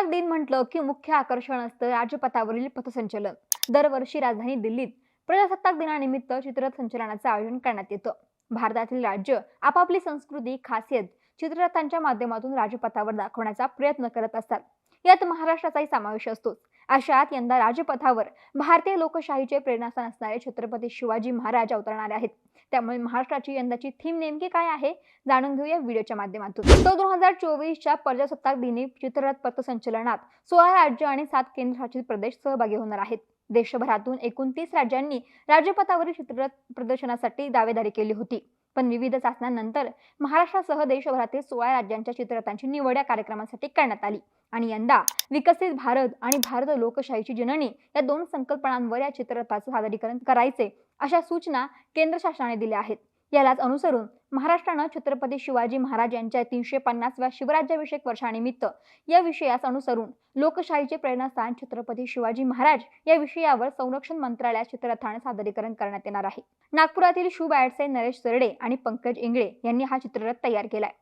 प्रजासत्ताक दिन म्हटलं की मुख्य आकर्षण असतं राजपथावरील पथसंचलन. दरवर्षी राजधानी दिल्लीत प्रजासत्ताक दिनानिमित्त चित्ररथ संचलनाचं आयोजन करण्यात येतं. भारतातील राज्य आपापली संस्कृती खासियत चित्ररथांच्या माध्यमातून राजपथावर दाखवण्याचा प्रयत्न करत असतात. यात महाराष्ट्राचाही समावेश असतोच. अशात यंदा राजपथावर भारतीय लोकशाहीचे प्रेरणास्थान असणारे छत्रपती शिवाजी महाराज अवतरणार आहेत. त्यामुळे महाराष्ट्राची यंदाची थीम नेमकी काय आहे? जाणून घेऊया व्हिडिओच्या माध्यमातून. तो दोन हजार चोवीसच्या प्रजासत्ताक दिनी चित्ररथ पथसंचलनात सोळा राज्य आणि सात केंद्रशासित प्रदेश सहभागी होणार आहेत. देशभरातून एकोणतीस राज्यांनी राजपथावरील चित्ररथ प्रदर्शनासाठी दावेदारी केली होती. पण विविध चाचण्यांनंतर महाराष्ट्रासह देशभरातील सोळा राज्यांच्या चित्ररथांची निवड या कार्यक्रमासाठी करण्यात आली. आणि यंदा विकसित भारत आणि भारत लोकशाहीची जननी या दोन संकल्पनांवर या चित्ररथाचं सादरीकरण करायचे अशा सूचना केंद्र शासनाने दिल्या आहेत. यालाच अनुसरून महाराष्ट्रानं छत्रपती शिवाजी महाराज यांच्या तीनशे पन्नासव्या शिवराज्याभिषेक वर्षानिमित्त या विषयास अनुसरून लोकशाहीचे प्रेरणास्थान छत्रपती शिवाजी महाराज या विषयावर संरक्षण मंत्रालयात चित्ररथाने सादरीकरण करण्यात येणार आहे. नागपुरातील शू बॅट्सचे नरेश सरडे आणि पंकज इंगळे यांनी हा चित्ररथ तयार केलाय.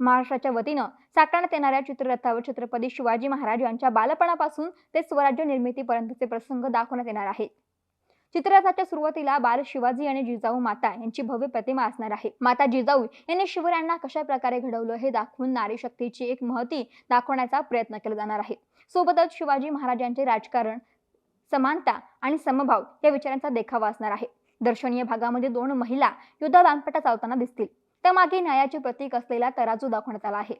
महाराष्ट्राच्या वतीनं साकारण्यात येणाऱ्या चित्ररथावर छत्रपती शिवाजी महाराज यांच्या बालपणापासून ते स्वराज्य निर्मितीपर्यंतचे प्रसंग दाखवण्यात येणार आहेत. चित्ररथाच्या सुरुवातीला बाल शिवाजी आणि जिजाऊ माता यांची भव्य प्रतिमा असणार आहे. माता जिजाऊ यांनी शिवरायांना कशा प्रकारे घडवलं हे दाखवून नारी शक्तीची एक महती दाखवण्याचा प्रयत्न केला जाणार आहे. सोबतच शिवाजी महाराजांचे राजकारण समानता आणि समभाव या विचारांचा देखावा असणार आहे. दर्शनीय भागामध्ये दोन महिला युद्ध लांबपटा चालताना दिसतील. त्यामागे न्यायाचे प्रतीक असलेला तराजू दाखवण्यात आला आहे.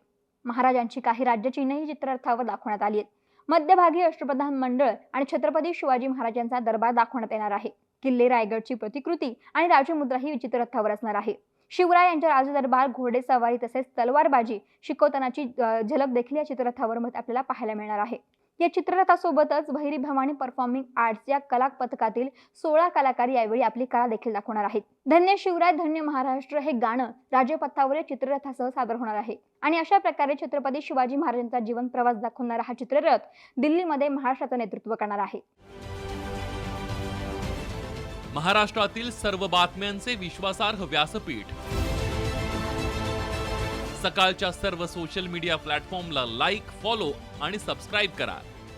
महाराजांची काही राज्यचिन्हही चित्ररथावर दाखवण्यात आली आहेत. मध्यभागी अष्टप्रधान मंडळ आणि छत्रपती शिवाजी महाराजांचा दरबार दाखवण्यात येणार आहे. किल्ले रायगडची प्रतिकृती आणि राजमुद्रा ही चित्ररथावर असणार आहे. शिवराय यांच्या राजदरबार घोडेसवारी तसेच तलवारबाजी शिकवतानाची झलक देखील या चित्ररथावर आपल्याला पाहायला मिळणार आहे. या चित्ररथासोबतच भैरी भवानी परफॉर्मिंग आर्ट्स या कला पथकातील सोळा कलाकार यावेळी आपली कला देखील दाखवणार आहेत. धन्य शिवराय धन्य महाराष्ट्र हे गाणं राजपथावरील चित्ररथासह सादर होणार आहे. आणि अशा प्रकारे छत्रपती शिवाजी महाराजांचा जीवन प्रवास दाखवणारा हा चित्ररथ दिल्लीमध्ये महाराष्ट्राचं नेतृत्व करणार आहे. महाराष्ट्रातील सर्व बातम्यांचे विश्वासार्ह व्यासपीठ. सकाळच्या सर्व सोशल मीडिया प्लॅटफॉर्मला लाईक फॉलो आणि सबस्क्राईब करा.